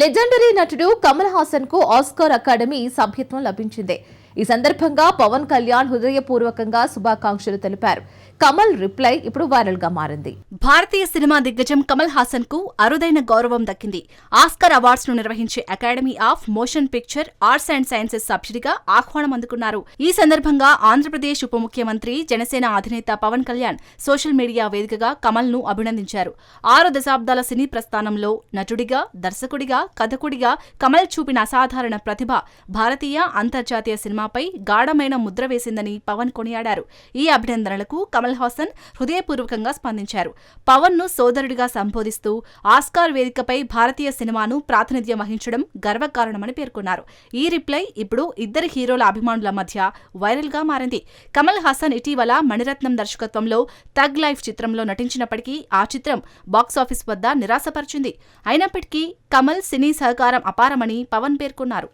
Legendary నటుడు Kamal హాసన్కు Oscar academy సభ్యత్వం లభించింది. ఈ సందర్భంగా పవన్ కళ్యాణ్ హృదయపూర్వకంగా శుభాకాంక్షలు తెలిపారు. కమల్ రిప్లై ఇప్పుడు వైరల్గా మారింది. భారతీయ సినిమా దిగ్గజం కమల్ హాసన్కు అరుదైన గౌరవం దక్కింది. ఆస్కర్ అవార్డ్స్ను నిర్వహించే academy of motion picture arts and sciences సభ్యుడిగా ఆహ్వానం అందుకున్నారు. ఈ సందర్భంగా ఆంధ్రప్రదేశ్ ఉప ముఖ్యమంత్రి జనసేన అధినేత పవన్ కళ్యాణ్ సోషల్ మీడియా వేదికగా కమల్ను అభినందించారు. ఆరు దశాబ్దాల సినీ ప్రస్థానంలో నటుడిగా దర్శకుడిగా కథకుడిగా కమల్ చూపిన అసాధారణ ప్రతిభ భారతీయ అంతర్జాతీయ సినిమా సినిమాపై గాఢమైన ముద్ర వేసిందని పవన్ కొనియాడారు. ఈ అభినందనలకు కమల్ హాసన్ హృదయపూర్వకంగా స్పందించారు. పవన్ను సోదరుడిగా సంబోధిస్తూ ఆస్కార్ వేదికపై భారతీయ సినిమాను ప్రాతినిధ్యం వహించడం గర్వకారణమని పేర్కొన్నారు. ఈ రిప్లై ఇప్పుడు ఇద్దరు హీరోల అభిమానుల మధ్య వైరల్గా మారింది. కమల్ హాసన్ ఇటీవల మణిరత్నం దర్శకత్వంలో తగ్ లైఫ్ చిత్రంలో నటించినప్పటికీ ఆ చిత్రం బాక్సాఫీస్ వద్ద నిరాశపరిచింది. అయినప్పటికీ కమల్ సినీ సహకారం అపారమని పవన్ పేర్కొన్నారు.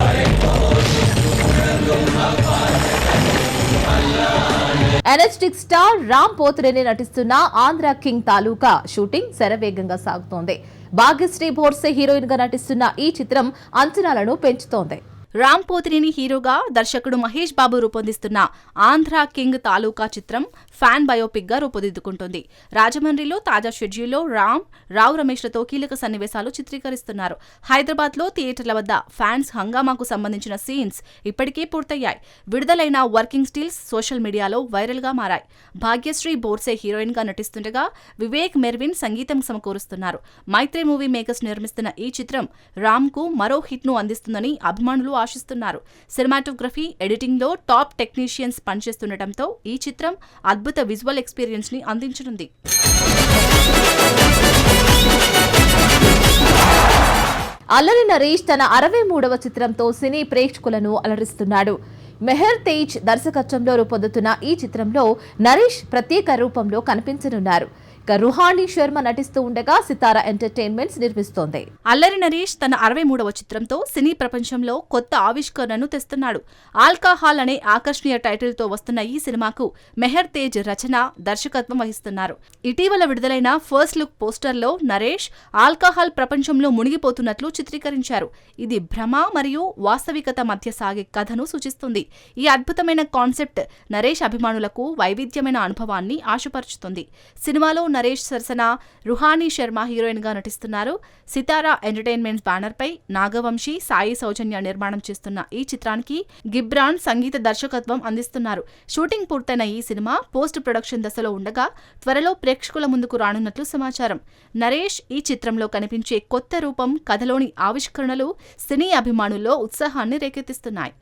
ఎనర్జెటిక్ స్టార్ రామ్ పోత్రేని నటిస్తున్న ఆంధ్ర కింగ్ తాలూకా షూటింగ్ శరవేగంగా సాగుతోంది. భాగ్యశ్రీ భోర్సే హీరోయిన్గా నటిస్తున్న ఈ చిత్రం అంచనాలను పెంచుతోంది. రామ్ పోతినేని హీరోగా దర్శకుడు మహేష్ బాబు రూపొందిస్తున్న ఆంధ్ర కింగ్ తాలూకా చిత్రం ఫ్యాన్ బయోపిక్గా రూపుదిద్దుకుంటుంది రాజమండ్రిలో తాజా షెడ్యూల్లో రామ్ రావు రమేష్లతో కీలక సన్నివేశాలు చిత్రీకరిస్తున్నారు. హైదరాబాద్లో థియేటర్ల వద్ద ఫ్యాన్స్ హంగామాకు సంబంధించిన సీన్స్ ఇప్పటికే పూర్తయ్యాయి. విడుదలైన వర్కింగ్ స్టిల్స్ సోషల్ మీడియాలో వైరల్గా మారాయి. భాగ్యశ్రీ బోర్సే హీరోయిన్గా నటిస్తుండగా వివేక్ మెర్విన్ సంగీతం సమకూరుస్తున్నారు. మైత్రి మూవీ మేకర్స్ నిర్మిస్తున్న ఈ చిత్రం రామ్కు మరో హిట్ను అందిస్తుందని అభిమానులు ఆశిస్తున్నారు సినిమాటోగ్రఫీ ఎడిటింగ్లో టాప్ టెక్నీషియన్స్ పనిచేస్తుండటంతో ఈ చిత్రం అద్భుత విజువల్ ఎక్స్పీరియన్స్ని అందించనుంది. అల్లరి నరేష్ తన అరవై మూడవ చిత్రంతో సినీ ప్రేక్షకులను అలరిస్తున్నాడు. మెహర్ తేజ్ దర్శకత్వంలో రూపొందుతున్న ఈ చిత్రంలో నరేష్ ప్రత్యేక రూపంలో కనిపించనున్నారు. రుహానీ శర్మ నటిస్తూ ఉండగా సితారా ఎంటర్టైన్మెంట్స్ నిర్మిస్తోంది. అల్లరి నరేష్ తన అరవై మూడవ చిత్రంతో సినీ ప్రపంచంలో కొత్త ఆవిష్కరణను తెస్తున్నాడు. ఆల్కహాల్ అనే ఆకర్షణీయ టైటిల్తో వస్తున్న ఈ సినిమాకు మెహర్ తేజ్ రచన దర్శకత్వం వహిస్తున్నారు. ఇటీవల విడుదలైన ఫస్ట్ లుక్ పోస్టర్లో నరేష్ ఆల్కహాల్ ప్రపంచంలో మునిగిపోతున్నట్లు చిత్రీకరించారు. ఇది భ్రమ మరియు వాస్తవికత మధ్య సాగే కథను సూచిస్తుంది. ఈ అద్భుతమైన కాన్సెప్ట్ నరేష్ అభిమానులకు వైవిధ్యమైన అనుభవాన్ని ఆశపరుచుతుంది. సినిమాలో నరేష్ సరసన రుహానీ శర్మ హీరోయిన్గా నటిస్తున్నారు. సితారా ఎంటర్టైన్మెంట్స్ బ్యానర్ పై నాగవంశీ సాయి సౌజన్య నిర్మాణం చేస్తున్న ఈ చిత్రానికి గిబ్రాన్ సంగీత దర్శకత్వం అందిస్తున్నారు. షూటింగ్ పూర్తయిన ఈ సినిమా పోస్ట్ ప్రొడక్షన్ దశలో ఉండగా త్వరలో ప్రేక్షకుల ముందుకు రానున్నట్లు సమాచారం. నరేష్ ఈ చిత్రంలో కనిపించే కొత్త రూపం కథలోని ఆవిష్కరణలు సినీ అభిమానుల్లో ఉత్సాహాన్ని రేకెత్తిస్తున్నాయి.